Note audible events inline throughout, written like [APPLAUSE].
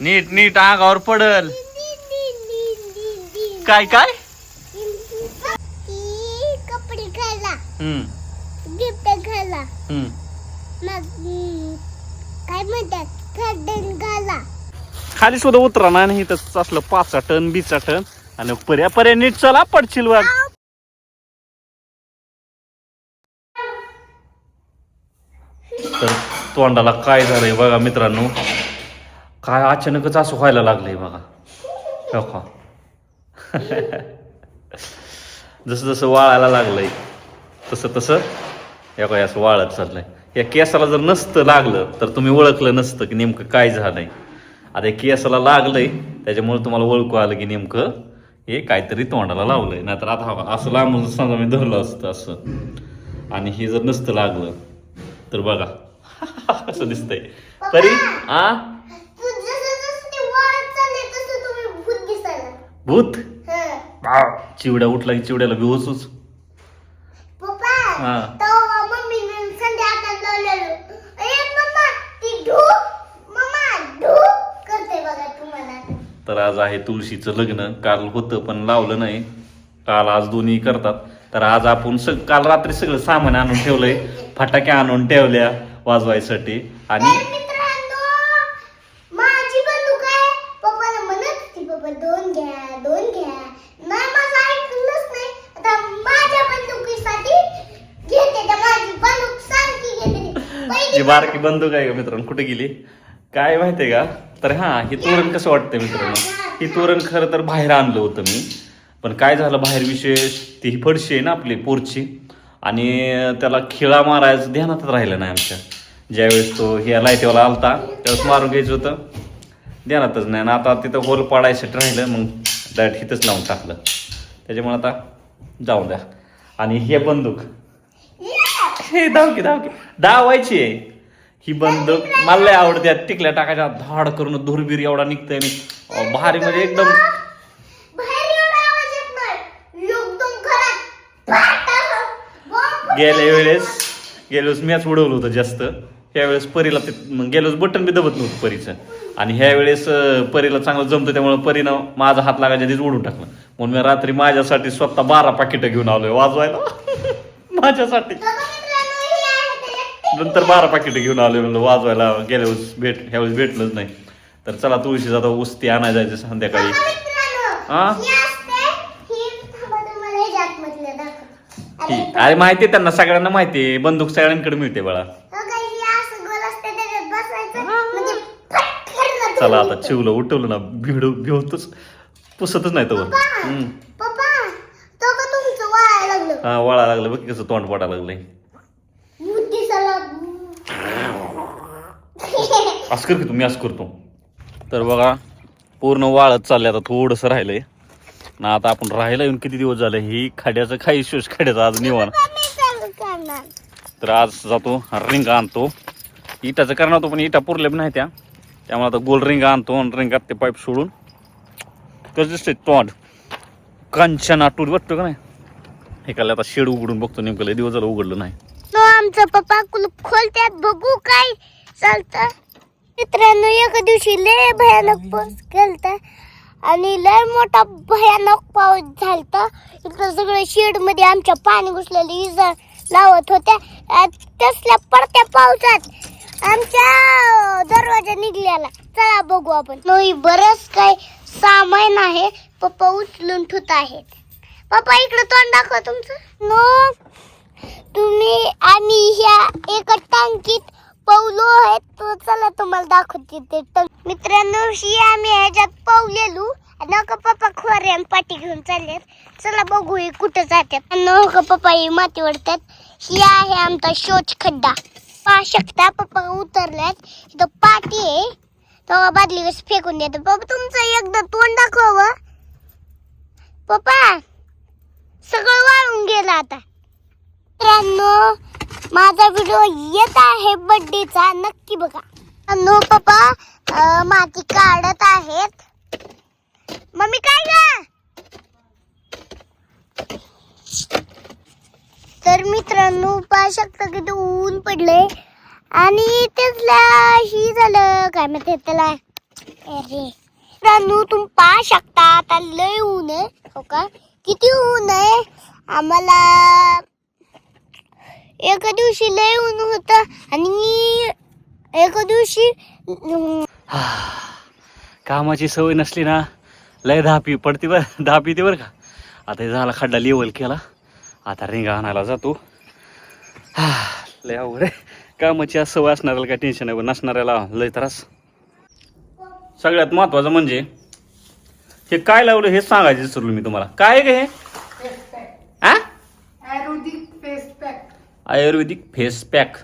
नीट नीट अंगावर पडल. काय काय? कपडे घाला. गिफ्ट घाला. मग काय म्हणतात? घाला. खाली सुद्धा उतरा नाही तसंच असलं पाचा टन बिचा टन आणि पर्या पर्या नीट चला पडशील वाग तर तोंडाला काय झालंय बघा मित्रांनो. काय अचानकच असं व्हायला लागलंय बघा. हो का? [LAUGHS] जसं जसं वाळायला लागलंय तसं तसं या काय असं वाळत चाललंय. या केसाला जर नसतं लागलं तर तुम्ही ओळखलं नसतं की नेमकं काय झालंय. आता या केसाला लागलंय त्याच्यामुळे तुम्हाला ओळखू आलं की नेमकं हे काहीतरी तोंडाला लावलंय. नाहीतर आता हा असं लांबून समजा मी धरलं असतं असं. आणि हे जर नसतं लागलं तर बघा. [LAUGHS] कसं दिसतंय. तरी आ तू जसं जसं ते वाढत चालले तसं तुम्ही भूत दिसायला भूत? हं. चिवड्या उठला की चिवड्याला पप्पा हा. तर आज आहे तुळशीचं लग्न. काल होतं पण लावलं नाही. काल आज दोन्ही करतात. तर आज आपण सग काल रात्री सगळं सामान आणून ठेवलंय. फटाके आणून ठेवल्या वाजवायसाठी. आणि तर मित्रांनो माझी बंदूक आहे पप्पाला दोन घ्या दोन घ्या. नाही माझं ऐकलंच नाही. आता माझ्या बंदुकीसाठी घेते तर माझी बंदूक सारखी घेते. जी बारकी बंदूक आहे का मित्रांनो? कुठे गेली? काय माहितीये का? तर हा हे तोरण कसं वाटतंय मित्रांनो? हे तोरण खरं तर बाहेर आणलं होतं मी. पण काय झालं बाहेर विशेष ती ही फडशी आहे ना आपली पोरची. आणि त्याला खिळा मारायचं ध्यानातच राहिलं नाही आमच्या. ज्यावेळेस तो ह्या लाईटीवाला आलता त्यावेळेस मारून घ्यायचं होतं. ध्यानातच नाही. आणि आता तिथं होल पाडायसाठी राहिलं मग डायरेक्ट हिथंच लावून टाकलं. त्याच्यामुळे आता जाऊन द्या. आणि हे बंदूक. हे धाव की धाव की. धावायची आहे. ही बंदूक मला लय आवडते. टिकल्या टाकायच्या धाड करून धुरबीर एवढा निघतंय आणि भारी म्हणजे एकदम गेल्या वेळेस गेल्या वेळेस मॅच उडवलं होतं जास्त. ह्या वेळेस परीला ते मग गेल्या वेळेस बटन बी दबत नव्हतं परीचं. आणि ह्या वेळेस अं, परीला चांगलं जमतं त्यामुळे परीनं माझा हात लागायच्या आधीच उडून टाकलं. म्हणून मी रात्री माझ्यासाठी स्वतः बारा पाकिटं घेऊन आलोय वाजवायला. [LAUGHS] माझ्यासाठी. नंतर बारा पाकिटं घेऊन आलोय म्हणलं वाजवायला गेल्या वेळेस भेट ह्या वेळेस भेटलंच नाही. तर चला तुळशी जाता उस्ती आणायला जायचं संध्याकाळी. हा? अरे माहिती आहे त्यांना सगळ्यांना माहिती आहे बंदूक सगळ्यांकडे मिळते बाळा. चला आता चिवलं उठवलं ना भिड भिवतच पुसतच नाही तर पप्पा तो का तुमचं वाळायला लागलं? हा वळा लागलं. बघ कसं तोंड पडायला लागलंय. बुद्धी असं कर की तुम्ही असं करतो. तर बघा पूर्ण वाळत चाललंय आता थोडंसं राहिलंय. ना आता आपण राहायला येऊन किती दिवस झाले? ही खाड्याचं खाई शोष खाड्याचं आज निवान तर आज जातो रिंगा आणतो. इटाचं करणार होतो पण इटा पुरल्या पण नाही त्या. त्यामुळे आता गोल रिंग आणतो रिंगात ते पाईप सोडून. कसं दिसते तोंड? कांचन आटूर वाटतो का नाही? हे काल आता शेड उघडून बघतो नेमकं लय दिवस झालं उघडलं नाही. आमचा पप्पा कुलूप खोलत्यात बघू काय चालतं. मित्रांनो एका दिवशी लय भयानक पाऊस गेलता आणि लय मोठा भयानक पाऊस झालता. इकडं सगळं शेडमध्ये आमच्या पाणी घुसलेली इजा लावत होत्या. तसल्या पडत्या पावसात आमच्या दरवाजा निघल्याला चला बघू आपण. नाही बरंच काय सामान आहे. पप्पा उचलून ठेवत आहेत. पप्पा इकडे तोंड दाखवा तुमचं. नो. तुम्ही आम्ही ह्या एका टांकीत पवलो आहेत तो चला तुम्हाला दाखवते ते टंक. मित्रांनो ही आम्ही ह्याच्यात पवलेलो. नका पप्पा खोरे आणि पाठी घेऊन चाललेत. चला बघू हे कुठं जातात. नका पप्पा ही माती ओढतात ही आहे आमचा शोच खड्डा. पहा शकता पप्पा उतरल्यात इथं पाठी आहे. तेव्हा बादली कसं फेकून देतो. पप्पा तुमचं एकदा तोंड दाखवा पप्पा सगळं वाळून गेलं आता. मित्रांनो माझा व्हिडिओ येत आहे बड्डेचा नक्की बघा. नो पप्पा अं, माती काढत आहेत. मम्मी काय ग? तर मित्रांनो पाहू शकता किती ऊन पडले आणि त्यातल्या ही झालं. काय म्हणते त्याला? अरे. मित्रांनो तुम्ही पाहू शकता आता लय ऊन आहे. हो का? किती ऊन आहे? आम्हाला एका दिवशी लय ऊन होत आणि एका दिवशी कामाची सवय नसली ना लय धापी पडते बर. धापी ते बरं का? आता झाला खड्डा लेवल केला. आता रिंगा आणायला जातो. हा, लय अवघड कामाची आज सवय असणाऱ्याला काय टेन्शन आहे नसणाऱ्याला लय त्रास. सगळ्यात महत्वाचं म्हणजे हे काय लावलं हे सांगायचं विसरलो मी तुम्हाला. काय ग हे? आ? Ayurvedic face pack. Ayurvedic face pack.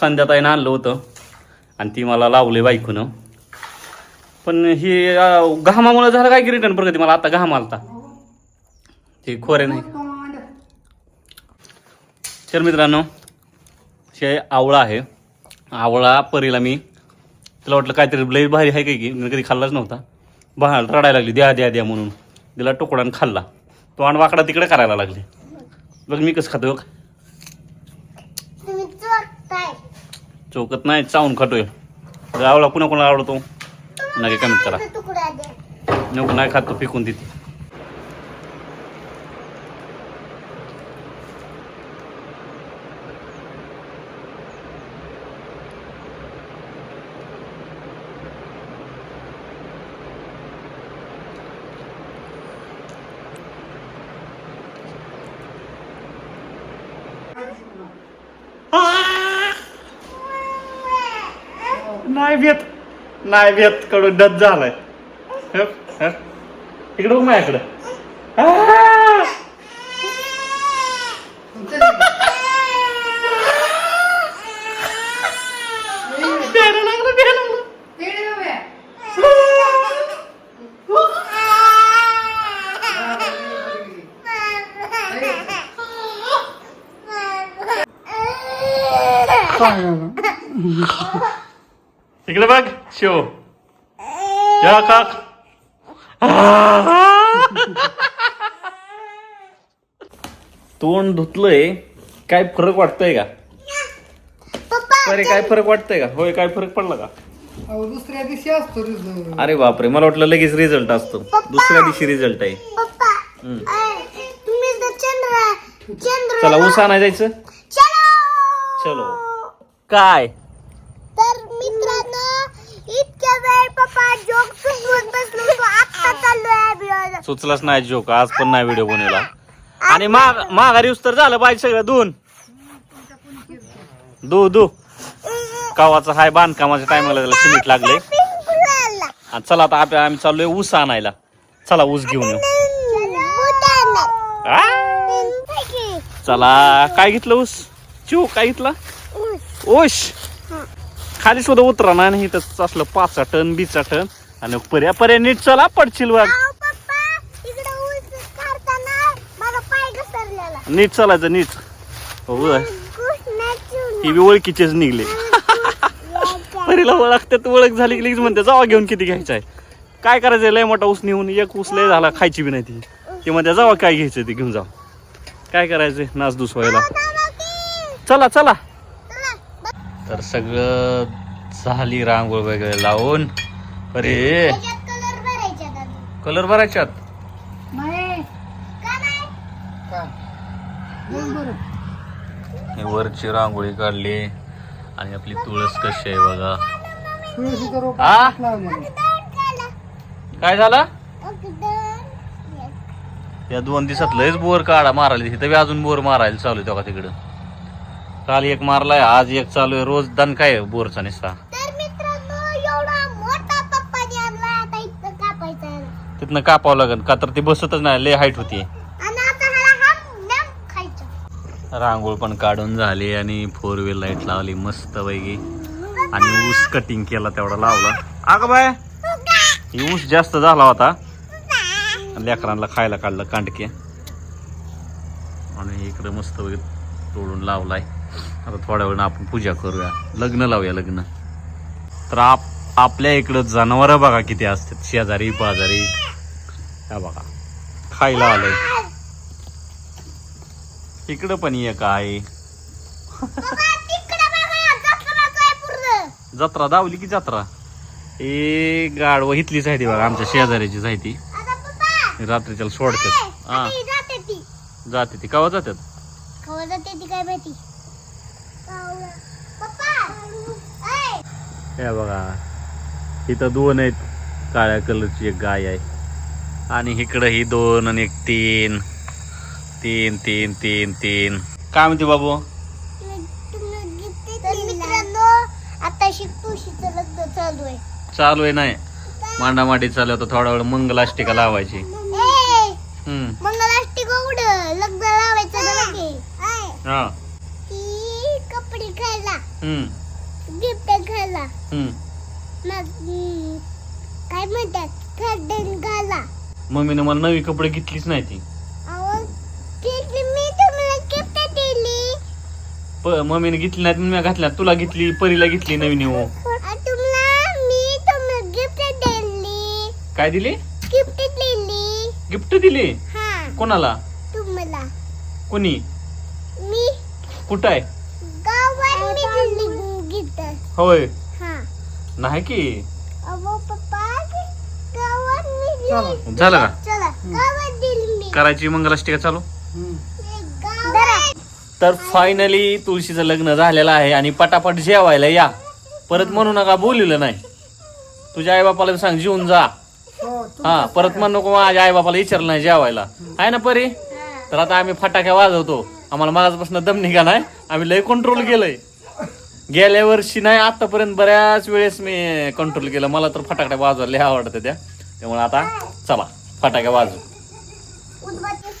संध्याताईनं आणलं होतं आणि ती मला लावले बायकोनं. पण हे घामामुळे झालं काय की रिटर्न प्रगती मला आता घाम आलता. ते खोरे नाही. तोंड तर मित्रांनो हे आवळा आहे. आवळा परीला मी तिला वाटलं काहीतरी लई भारी आहे काय की मी कधी खाल्लाच नव्हता. बाहेर रडायला लागली द्या द्या द्या म्हणून. तिला तुकडान खाल्ला. तो आणि वाकडा तिकडे करायला लागले. बघ मी कसं खातो चौकत नाही चावून खातोय. आवळा कुणा कोणाला आवडतो? नका कमेंट करा. नको नाही खात फेकून देते. नाही भेट. कडून डच झालाय. इकडं माझ्याकडं आ! प्यायला लागलं, प्यायला लागलं. तेडे बाबा. इकडे शिव या काक तोंड धुतलंय. काय फरक वाटतोय का? पप्पा अरे काय फरक वाटतोय का? होय काय फरक पडला का? अहो, दुसऱ्या दिवशी असतो रिझल्ट अरे बापरे मला वाटलं लगेच रिझल्ट असतो. दुसऱ्या दिवशी रिझल्ट आहे. पप्पा हम्म. अय, तुम्ही तर चंद्र चंद्र चला ऊस आणाय जायचं? चलो. चलो. काय तर मित्रांनो इतक्या वेळ पप्पा जोक सुचवत बसलो तो आता चाललोय आहे सुचलाच नाही जोक आज पण नाही व्हिडिओ बनवला आणि माघारी तर झालं पाहिजे सगळं दोन दू दू कावाचं हाय बांधकामाच्या टायमाला त्याला सिमेंट लागले. आणि चला आता आप- आम्ही चाललोय ऊस आणायला. चला ऊस घेऊन येऊ? चला काय घेतलं ऊस? चिव काय घेतला? ऊस. खाली सुद्धा उतरा ना आणि इथं असलं पाचा टन बिचा टन. आणि पर्या पर्या नीट चला पडशील बघ. नीट चालायचं नीट. हो ही बी ओळखीचेच निघले. [LAUGHS] परीला ओळखतात ओळख झाली की म्हणते जावा घेऊन किती घ्यायचं आहे काय करायचं लय मोठा ऊस नेऊन एक ऊस लय झाला खायची बी नाही ती. ते म्हणते जावा काय घ्यायचं ते घेऊन जावा काय करायचंय? नाच दुस व्हायला चला. चला. तर सगळं झाली रांगोळ वगैरे लावून. अरे. कलर भरायच्यात? दोन हे वरची रांगोळी काढली आणि आपली तुळस कशी आहे बघा. काय झालं? या दोन दिवसात लयच बोर काढा मारायला. तिथं बी अजून बोर मारायला चालू आहे तेव्हा तिकडं. काल एक मारलाय आज एक चालू आहे. रोज दण काय आहे बोरचा निस्ता. तिथनं कापावं लागेल का तर ती बसतच नाही लय हाईट होती. रांगोळ पण काढून झाली आणि फोर व्हील लाइट लावली मस्त पैकी. आणि ऊस कटिंग केला तेवढा लावला. अगं बाय ही ऊस जास्त झाला होता. लेकरांना खायला काढलं कांडके. आणि इकडं मस्त पैकी तोडून लावलाय. आता थोड्या वेळानं आपण पूजा करूया. लग्न लावूया लग्न. तर आप आपल्या इकडं जनावरं बघा किती असतात. शेजारी पाजारी. हा बघा. खायला आलंय. इकडं पण आहे. पूर्ण. जत्रा दावली की जत्रा? हे गाडव इथलीच आहे ती बघा आमच्या शेजाऱ्याचीच आहे ती. रात्री त्याला सोडतात हा. जाते ती. कवा जातात जाते ती काय माहिती? हे बघा. इथं दोन आहेत काळ्या कलरची एक गाय आहे. आणि इकडं ही दोन आणि एक तीन. तीन तीन तीन तीन. काय म्हणते बाबू? आता लग्न चालू आहे. चालू आहे नाही? मांडामाटी चालू आहे, आता थोडा वेळ मंगलाष्टिका लावायची. हम्म. मंगलाष्टिक उघड लग्न लावायचं हा. कपडे खायला हम्म. गिफ्ट खायला हम्म. मग हम्म, काय म्हणतात? खड्डन घाला. मम्मीने मला नवी कपडे घेतलीच नाही ती. प मम्मीने घेतली नाही मी घातल्या. तुला घेतली परीला घेतली नवीन हो काय दिली? गिफ्ट दिली. गिफ्ट दिली? हा. कोणाला? तुम्हाला. कोणी? मी. कुठं आहे? होय. हा. नाही की अहो पप्पा गावात मी चला. दिली झालं का? करायची मंगलाष्टिका चालू? तर फायनली तुळशीचं लग्न झालेलं आहे आणि पटापट जेवायला या. परत म्हणू नका बोलवलं नाही. तुझ्या आईबापाला सांग जेवून जा. हो, हा परत म्हण नको माझ्या आईबापाला विचारलं नाही जेवायला. आहे ना परी? तर आता आम्ही फटाक्या वाजवतो. आम्हाला माझ्यापासून दम निघा नाही आम्ही लय कंट्रोल केलंय. गेल्या वर्षी नाही आतापर्यंत बऱ्याच वेळेस मी कंट्रोल केलं. मला तर फटाक्या वाजवायला आवडतं त्या. त्यामुळे आता चला फटाक्या वाजू.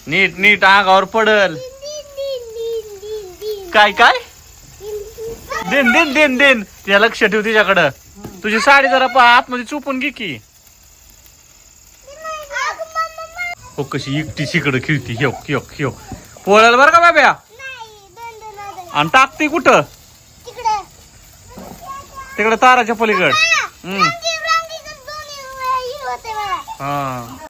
नीट नीट आगावर पडल. काय काय? दिन देन देन देन. तिच्या लक्ष ठेव तिच्याकडं. तुझी साडी जरा पा आतमध्ये चुपून घे की. हो कशी एकटी शिकडं खेळती. ह्यो ह्यो ह्यो पोळायला बरं का बाब्या? आणि टाकते कुठं? तिकडे. तिकडं ताराच्या पलीकड. हम्म. रंगीत